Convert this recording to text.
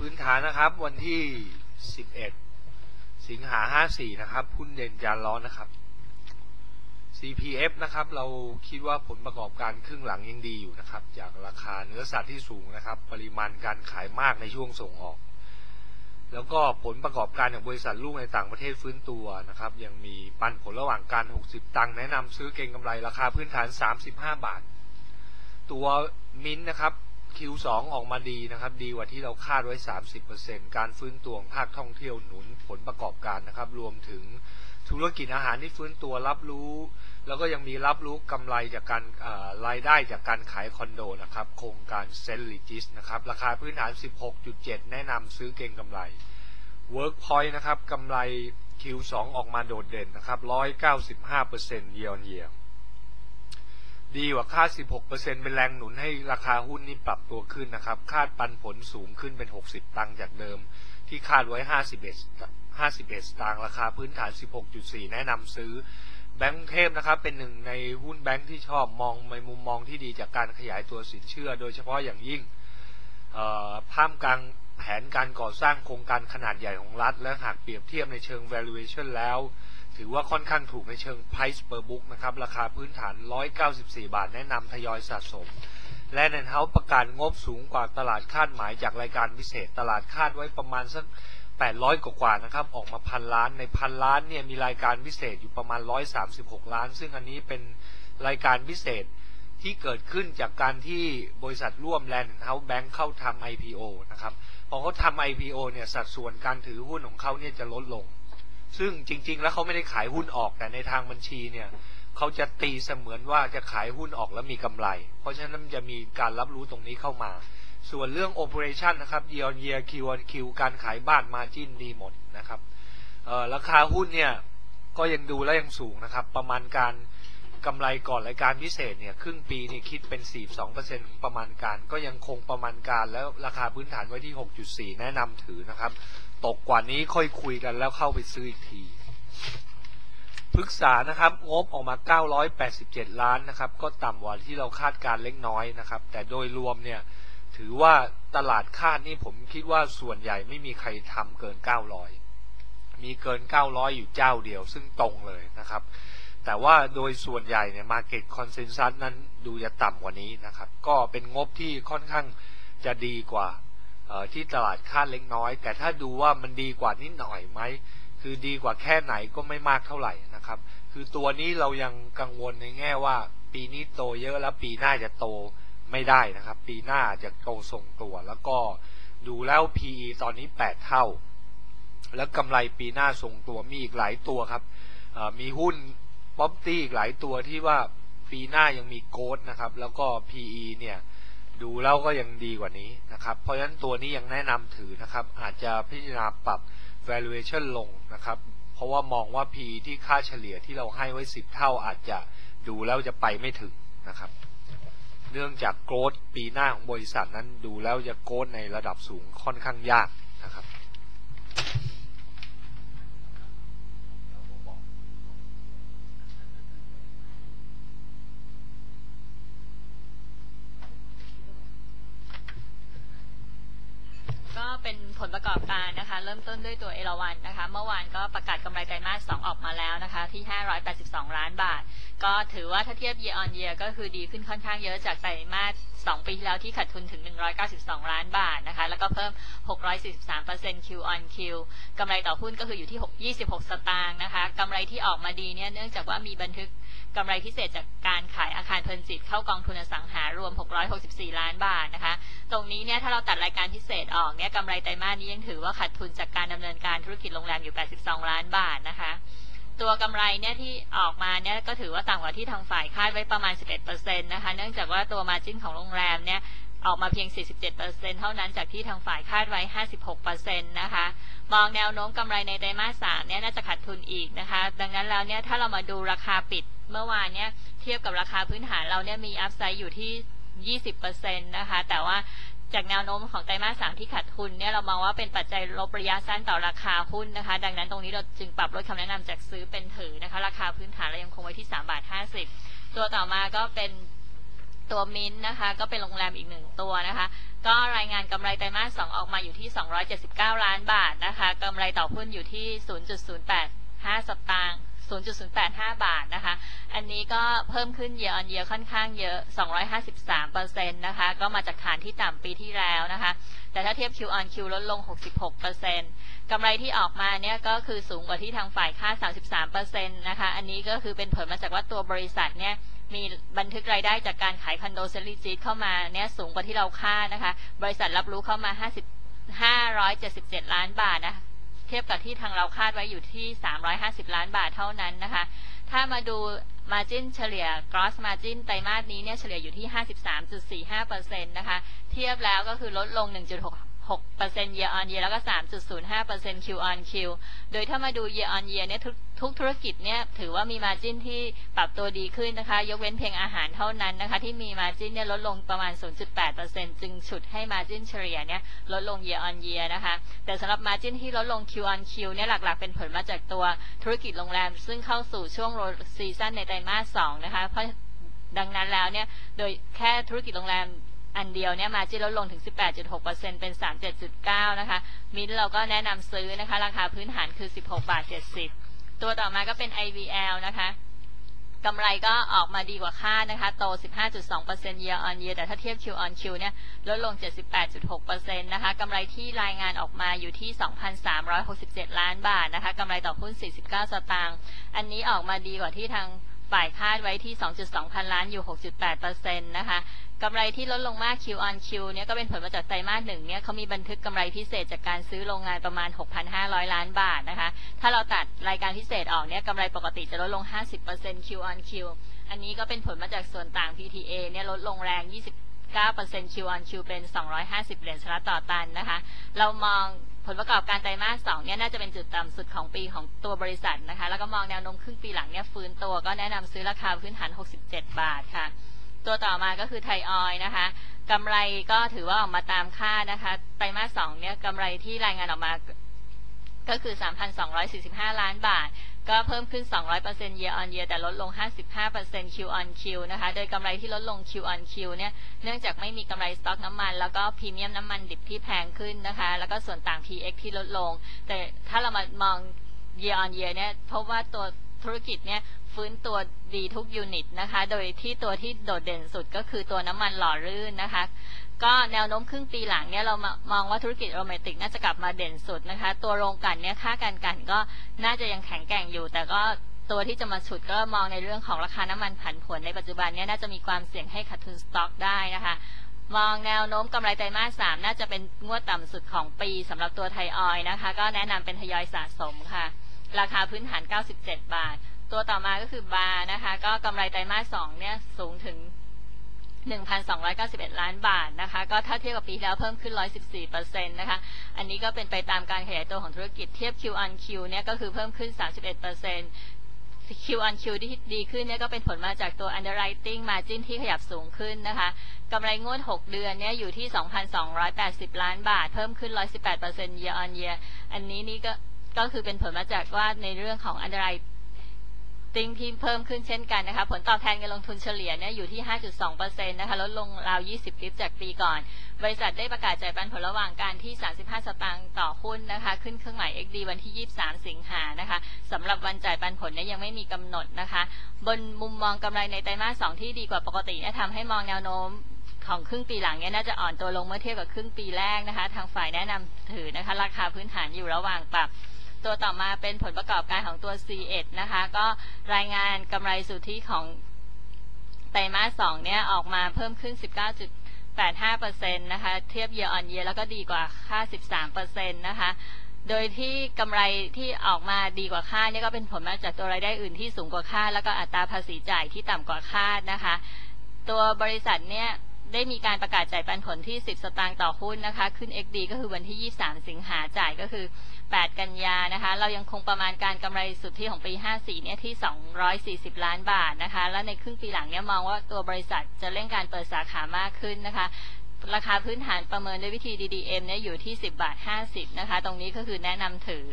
พื้นฐานนะครับวันที่ 11 สิงหา 54 นะครับหุ้นเด่นจานร้อนนะครับ CPF นะครับ เราคิดว่าผลประกอบการครึ่งหลังยังดีอยู่นะครับ จากราคาเนื้อสัตว์ที่สูงนะครับ ปริมาณการขายมากในช่วงส่งออก แล้วก็ผลประกอบการของบริษัทลูกในต่างประเทศฟื้นตัวนะครับ ยังมีปันผลระหว่างการ 60 ตังค์แนะนำซื้อเก็งกำไรราคาพื้นฐาน 35 บาท ตัวมินนะครับ Q2 ออกมาดีนะครับ ดีกว่าที่เราคาดไว้ 30%การฟื้นตัวของภาคท่องเที่ยวหนุนผลประกอบการนะครับ รวมถึงธุรกิจอาหารที่ฟื้นตัวรับรู้ แล้วก็ยังมีรับรู้กำไรจากการรายได้จากการขายคอนโดนะครับ โครงการเซนลิจิสนะครับ ราคาพื้นฐาน 16.7 แนะนำซื้อเก่งกำไร Workpoint นะครับกำไร Q2 ออกมาโดดเด่นนะครับ 195% year on year ดีกว่าคาด 16%เป็นแรงหนุนให้ราคาหุ้นนี้ปรับตัวขึ้นนะครับ คาดปันผลสูงขึ้นเป็น 60 ตังค์จากเดิม ที่คาดไว้ 51 51 ตังค์ราคาพื้นฐาน 16.4 แนะนำซื้อ แบงก์เทพนะครับ เป็นหนึ่งในหุ้นแบงก์ที่ชอบมองในมุมมองที่ดีจากการขยายตัวสินเชื่อ โดยเฉพาะอย่างยิ่งภาพกลางแผนการก่อสร้างโครงการขนาดใหญ่ของรัฐ และหากเปรียบเทียบในเชิง valuation แล้ว ถือว่าค่อนข้างถูกในเชิง price per book นะครับ ราคาพื้นฐาน 194 บาท แนะนำทยอยสะสม และเนนเฮาประกาศงบสูงกว่าตลาดคาดหมายจากรายการพิเศษ ตลาดคาดไว้ประมาณสัก800 กว่าๆนะครับ ออกมาพันล้าน ในพันล้านเนี่ยมีรายการพิเศษอยู่ประมาณ 136 ล้าน ซึ่งอันนี้เป็นรายการพิเศษที่เกิดขึ้นจากการที่บริษัทร่วมแลนด์เฮาส์แบงค์เข้าทำ IPO นะครับ พอเขาทำ IPO เนี่ยสัดส่วนการถือหุ้นของเขาเนี่ยจะลดลง ซึ่งจริง ๆ แล้วเขาไม่ได้ขายหุ้นออกแต่ในทางบัญชีเนี่ยเขาจะตีเสมือนว่าจะขายหุ้นออกแล้วมีกำไร เพราะฉะนั้นจะมีการรับรู้ตรงนี้เข้ามา ส่วนเรื่อง operation นะครับ year on year Q on Q การขายบ้านมาจิ้นดีหมดนะครับราคาหุ้นเนี่ยก็ยังดูแล้วยังสูงนะครับ ประมาณการกำไรก่อนรายการพิเศษเนี่ยครึ่งปีนี่คิดเป็น 42%ของประมาณการ ก็ยังคงประมาณการแล้วราคาพื้นฐานไว้ที่ 6.4 แนะนำถือนะครับ ตกกว่านี้ค่อยคุยกันแล้วเข้าไปซื้ออีกทีพฤกษานะครับงบออกมา 987 ล้านนะครับ ก็ต่ำกว่าที่เราคาดการเล็กน้อยนะครับ แต่โดยรวมเนี่ยถือว่าตลาดคาดนี่ผมคิดว่าส่วนใหญ่ไม่มีใครทำเกิน 900 มีเกิน 900 อยู่เจ้าเดียว ซึ่งตรงเลยนะครับ แต่ว่าโดยส่วนใหญ่เนี่ยมาเก็ตคอนเซนแซสนั้นดูจะต่ำกว่านี้นะครับ ก็เป็นงบที่ค่อนข้างจะดีกว่า ที่ตลาดคาดเล็กน้อย แต่ถ้าดูว่ามันดีกว่านิดหน่อยไหมคือดีกว่าแค่ไหนก็ไม่มากเท่าไหร่นะครับ คือตัวนี้เรายังกังวลในแง่ว่า ปีนี้โตเยอะแล้วปีหน้าจะโตไม่ได้นะครับ ปีหน้าจะโตทรงตัว แล้วก็ดูแล้ว PE ตอนนี้ 8 เท่า แล้วกำไรปีหน้าทรงตัวมีอีกหลายตัวครับมีหุ้นป๊อปตี้อีกหลายตัวที่ว่าปีหน้ายังมีโกดนะครับ แล้วก็ PE เนี่ย ดูแล้วก็ยังดีกว่านี้นะครับ เพราะฉะนั้นตัวนี้ยังแนะนำถือนะครับ อาจจะพิจารณาปรับ valuation ลงนะครับ เพราะว่ามองว่า P ที่ค่าเฉลี่ยที่เราให้ไว้ 10 เท่าอาจจะดูแล้วจะไปไม่ถึงนะครับ เนื่องจากโกรดปีหน้าของบริษัทนั้นดูแล้วจะโกรดในระดับสูงค่อนข้างยากนะครับ เป็นผลประกอบการนะคะ เริ่มต้นด้วยตัวเอราวันนะคะ เมื่อวานก็ประกาศกำไรไตรมาส 2 ออกมาแล้วนะคะที่ 582 ล้านบาท ก็ถือว่าถ้าเทียบ year on year ก็คือดีขึ้นค่อนข้างเยอะจากไตรมาส 2 ปีที่แล้วที่ขาดทุนถึง 192 ล้านบาทนะคะ แล้วก็เพิ่ม 643% Q on Q กำไรต่อหุ้นก็คืออยู่ที่ 26 สตางค์นะคะกำไรที่ออกมาดีเนี่ยเนื่องจากว่ามีบันทึกกำไรพิเศษจากการขายอาคารเพลินจิตเข้ากองทุนอสังหารวม 664 ล้านบาทนะคะ ตรงนี้เนี่ยถ้าเราตัดรายการพิเศษออกเนี่ยกำไรไตรมาสนี้ยังถือว่าขาดทุนจากการดำเนินการธุรกิจโรงแรมอยู่ 82 ล้านบาทนะคะ ตัวกำไรเนี่ยที่ออกมาเนี่ยก็ถือว่าต่ำกว่าที่ทางฝ่ายคาดไว้ประมาณ 11%นะคะ เนื่องจากว่าตัวมาจิ้นของโรงแรมเนี่ยออกมาเพียง 47%เท่านั้นจากที่ทางฝ่ายคาดไว้ 56%นะคะ มองแนวโน้มกำไรในไตรมาส 3 เนี่ยน่าจะขาดทุนอีกนะคะ ดังนั้นแล้วเนี่ยถ้าเรามาดูราคาปิดเมื่อวานเนี่ยเทียบกับราคาพื้นฐานเราเนี่ยมีอัพไซด์อยู่ที่ 20%นะคะ แต่ว่า จากแนวโน้มของไตรมาสสามที่ขาดทุนเนี่ยเรามองว่าเป็นปัจจัยลบระยะสั้นต่อราคาหุ้นนะคะ ดังนั้นตรงนี้เราจึงปรับลดคำแนะนำจากซื้อเป็นถือนะคะ ราคาพื้นฐานเรายังคงไว้ที่3บาท50 ตัวต่อมาก็เป็นตัวมินท์นะคะ ก็เป็นโรงแรมอีกหนึ่งตัวนะคะ ก็รายงานกำไรไตรมาส2ออกมาอยู่ที่ 279 ล้านบาทนะคะกำไรต่อหุ้นอยู่ที่ 0.085สตางค์ 0.085 บาทนะคะ อันนี้ก็เพิ่มขึ้น year on year ค่อนข้างเยอะ 253%นะคะ ก็มาจากฐานที่ต่ำปีที่แล้วนะคะ แต่ถ้าเทียบ Q on Q ลดลง 66%กำไรที่ออกมาเนี่ยก็คือสูงกว่าที่ทางฝ่ายคาด33%นะคะ อันนี้ก็คือเป็นผลมาจากว่าตัวบริษัทเนี่ยมีบันทึกรายได้จากการขายคอนโดเซรีจีเข้ามาเนี่ยสูงกว่าที่เราคาดนะคะ บริษัทรับรู้เข้ามา 50 577 ล้านบาทนะ เทียบกับที่ทางเราคาดไว้อยู่ที่ 350 ล้านบาทเท่านั้นนะคะ ถ้ามาดู margin เฉลี่ย gross margin ไตรมาสนี้เนี่ยเฉลี่ยอยู่ที่ 53.45%นะคะ เทียบแล้วก็คือลดลง 1.6 year on year แล้วก็ 3.05% Q on Q โดยถ้ามาดู year on year เนี่ยทุกธุรกิจเนี่ยถือว่ามี margin ที่ปรับตัวดีขึ้นนะคะ ยกเว้นเพียงอาหารเท่านั้นนะคะ ที่มี margin เนี่ยลดลงประมาณ 0.8%จึงฉุดให้ margin เฉลี่ยเนี่ยลดลง year on year นะคะ แต่สำหรับ margin ที่ลดลง Q on Q เนี่ยหลักๆ เป็นผลมาจากตัวธุรกิจโรงแรม ซึ่งเข้าสู่ช่วง low season ในไตรมาส2นะคะเพราะดังนั้นแล้วเนี่ย โดยแค่ธุรกิจโรงแรม อันเดียวเนี่ยมาจิลดลงถึง 18.6%เป็น 37.9 นะคะ มินเราก็แนะนำซื้อนะคะ ราคาพื้นฐานคือ 16 บาท 70 ตัวต่อมาก็เป็น IVL นะคะกำไรก็ออกมาดีกว่าคาดนะคะ โต 15.2% year on year แต่ถ้าเทียบ Q on Q เนี่ย ลดลง 78.6%นะคะกำไรที่รายงานออกมาอยู่ที่ 2,367 ล้านบาทนะคะกำไรต่อหุ้น 49 สตางค์ อันนี้ออกมาดีกว่าที่ทาง ฝ่ายคาดไว้ที่ 2.2 พันล้านอยู่ 6.8%นะคะกำไรที่ลดลงมาก Q on Q เนี่ยก็เป็นผลมาจากไตรมาสหนึ่งเนี่ยเขามีบันทึกกำไรพิเศษจากการซื้อโรงงานประมาณ 6,500 ล้านบาทนะคะ ถ้าเราตัดรายการพิเศษออกเนี่ยกำไรปกติจะลดลง 50% Q on Q อันนี้ก็เป็นผลมาจากส่วนต่าง PTA เนี่ยลดลงแรง29% Q on Q เป็น 250 เหรียญสหรัฐต่อตันนะคะ เรามอง ลประกอบการไตรมาสสองเนี่ยน่าจะเป็นจุดต่ำสุดของปีของตัวบริษัทนะคะ แล้วก็มองแนวโน้มครึ่งปีหลังเนี่ยฟื้นตัวก็แนะนำซื้อราคาพื้นฐาน 67 บาทค่ะ ตัวต่อมาก็คือไทยออยนะคะกำไรก็ถือว่าออกมาตามคาดนะคะ ไตรมาสสองเนี่ยกำไรที่รายงานออกมาก็คือ 3,245 ล้านบาท ก็เพิ่มขึ้น 200% year on year แต่ลดลง 55% Q on Q นะคะ โดยกำไรที่ลดลง Q on Q เนี่ย เนื่องจากไม่มีกำไรสต็อกน้ำมัน แล้วก็พรีเมียมน้ำมันดิบที่แพงขึ้นนะคะ แล้วก็ส่วนต่าง PX ที่ลดลง แต่ถ้าเรามามอง year on year เนี่ยพบว่าตัวธุรกิจเนี่ย ฟื้นตัวดีทุกยูนิตนะคะ โดยที่ตัวที่โดดเด่นสุดก็คือตัวน้ำมันหล่อลื่นนะคะ ก็แนวโน้มครึ่งปีหลังเนี่ยเรามองว่าธุรกิจโรแมนติกน่าจะกลับมาเด่นสุดนะคะ ตัวโรงกันเนี่ยค่าการกันก็น่าจะยังแข็งแกร่งอยู่ แต่ก็ตัวที่จะมาฉุดก็มองในเรื่องของราคาน้ำมันผันผวนในปัจจุบันเนี่ยน่าจะมีความเสี่ยงให้ขาดทุนสต็อกได้นะคะมองแนวโน้มกำไรไตรมาสสามน่าจะเป็นงวดต่ำสุดของปีสำหรับตัวไทยออยนะคะ ก็แนะนำเป็นทยอยสะสมค่ะ ราคาพื้นฐาน 97 บาท ตัวต่อมาก็คือบาร์นะคะ ก็กำไรไตรมาสสองเนี่ยสูงถึง 1,291 ล้านบาทนะคะ ก็ถ้าเทียบกับปีแล้วเพิ่มขึ้น 114%นะคะ อันนี้ก็เป็นไปตามการขยายตัวของธุรกิจเทียบ Q on Q เนี่ยก็คือเพิ่มขึ้น 31% Q on Q ที่ดีขึ้นเนี่ยก็เป็นผลมาจากตัว underwriting margin ที่ขยับสูงขึ้นนะคะกำไรงวด 6 เดือนเนี่ยอยู่ที่ 2,280 ล้านบาท เพิ่มขึ้น 118% year on year อันนี้นี่ก็ก็คือเป็นผลมาจากว่าในเรื่องของ underwriting ติงที่เพิ่มขึ้นเช่นกันนะคะผลตอบแทนการลงทุนเฉลี่ยเนี่ยอยู่ที่ 5.2%นะคะลดลงราว 20 ลิปจากปีก่อน บริษัทได้ประกาศจ่ายปันผลระหว่างการที่ 35 สตางค์ต่อหุ้นนะคะขึ้นเครื่องหมาย XD วันที่ 23 สิงหานะคะสำหรับวันจ่ายปันผลเนี่ยยังไม่มีกำหนดนะคะ บนมุมมองกำไรในไตรมาส 2 ที่ดีกว่าปกติเนี่ยทำให้มองแนวโน้มของครึ่งปีหลังเนี่ยน่าจะอ่อนตัวลงเมื่อเทียบกับครึ่งปีแรกนะคะ ทางฝ่ายแนะนำถือนะคะ ราคาพื้นฐานอยู่ระหว่างปรับ ตัวต่อมาเป็นผลประกอบการของตัว C1 นะคะ ก็รายงานกำไรสุทธิของไตรมาส2เนี่ยออกมาเพิ่มขึ้น 19.85%นะคะ เทียบ year on year แล้วก็ดีกว่าค่า 13%นะคะ โดยที่กำไรที่ออกมาดีกว่าคาดเนี่ยก็เป็นผลมาจากตัวรายได้อื่นที่สูงกว่าคาดแล้วก็อัตราภาษีจ่ายที่ต่ำกว่าคาดนะคะ ตัวบริษัทเนี่ย ได้มีการประกาศจ่ายปันผลที่ 10 สตางค์ต่อหุ้นนะคะ ขึ้น XD ก็คือวันที่ 23 สิงหาจ่ายก็คือ 8 กันยานะคะ เรายังคงประมาณการกำไรสุทธิของปี 54 เนี่ยที่ 240 ล้านบาทนะคะ และในครึ่งปีหลังเนี่ยมองว่าตัวบริษัทจะเร่งการเปิดสาขามากขึ้นนะคะราคาพื้นฐานประเมินด้วยวิธี DDM เนี่ยอยู่ที่ 10 บาท 50 นะคะ ตรงนี้ก็คือแนะนำถือ